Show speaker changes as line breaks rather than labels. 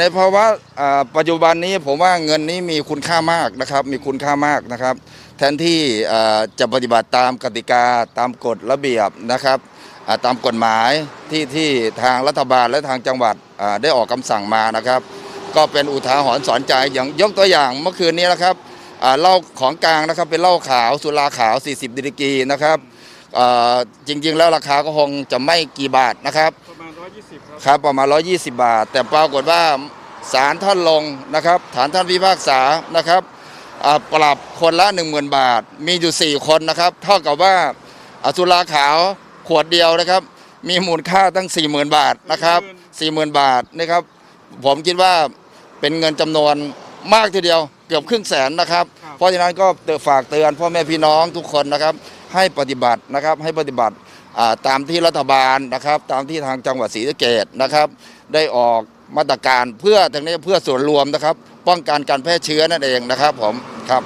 ในภาวะปัจจุบันนี้ผมว่าเงินนี้มีคุณค่ามากนะครับ มีคุณค่ามากนะครับ แทนที่จะปฏิบัติตามกติกาตามกฎระเบียบนะครับตามกฎหมายที่ที่ทางรัฐบาลและทางจังหวัดได้ออกคำสั่งมานะครับ ก็เป็นอุทาหรณ์สอนใจอย่างยกตัวอย่างเมื่อคืนนี้นะครับเหล้าของกลางนะครับเป็นเหล้าขาวสุราขาว 40ดิกรีนะครับจริงๆแล้วราคาก็คงจะไม่กี่บาทนะครับ
120ครับ
ครับประมาณ 120 บาท แต่ปรากฏว่าศาลท่านลงนะครับฐานท่านพิพากษานะครับอ่าปรับคนละ 10,000 บาท มีอยู่ 4 คนนะครับ เท่ากับว่าอ่าสุราขาวขวดเดียวนะครับ มีมูลค่าตั้ง 40,000 บาทนะครับ40,000 บาทนะครับ ผมคิดว่าเป็นเงินจำนวนมากทีเดียวเกือบครึ่งแสนนะครับ
ครับ
เพราะฉะนั้นก็เตือนฝากเตือนพ่อแม่พี่น้องทุกคนนะครับ ให้ปฏิบัตินะครับให้ปฏิบัติอ่า ตามที่รัฐบาลนะครับ ตามที่ทางจังหวัดศรีสะเกดนะครับ ได้ออกมาตรการเพื่อทางนี้เพื่อส่วนรวมนะครับ ป้องกันการแพร่เชื้อนั่นเองนะครับผมครับ